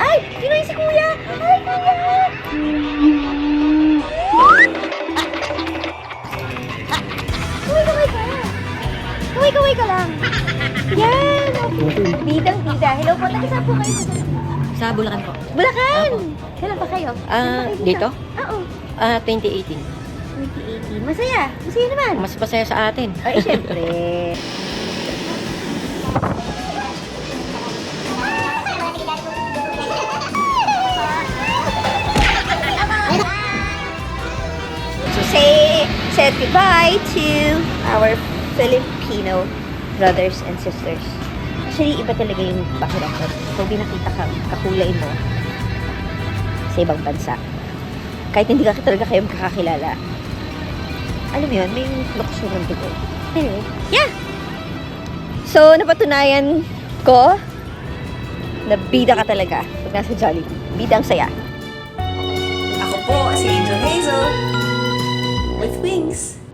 si Kuya! Hi, Kuya! Kaway-kaway ka! Kaway-kaway ka lang! Yan! Bidang bida. Hello po, nag-isa po kayo sa Sa Bulacan po. Bulacan! Kailan pa kayo? Ah, Kailan pa kayo dito? Oo. Ah, 2018. 2018. Masaya. Masaya naman. Mas masaya sa atin. Ay, syempre. Said goodbye to our Filipino brothers and sisters. Actually, iba talaga yung pakiramdam. Pag binakita ka, kakulay mo sa ibang bansa. Kahit hindi ka talaga kayo makakakilala. Alam mo yun, may luksyon ng dugo. Anyway, yeah! So, napatunayan ko na bida ka talaga pag nasa Jollibee. Bida ang saya. Yes.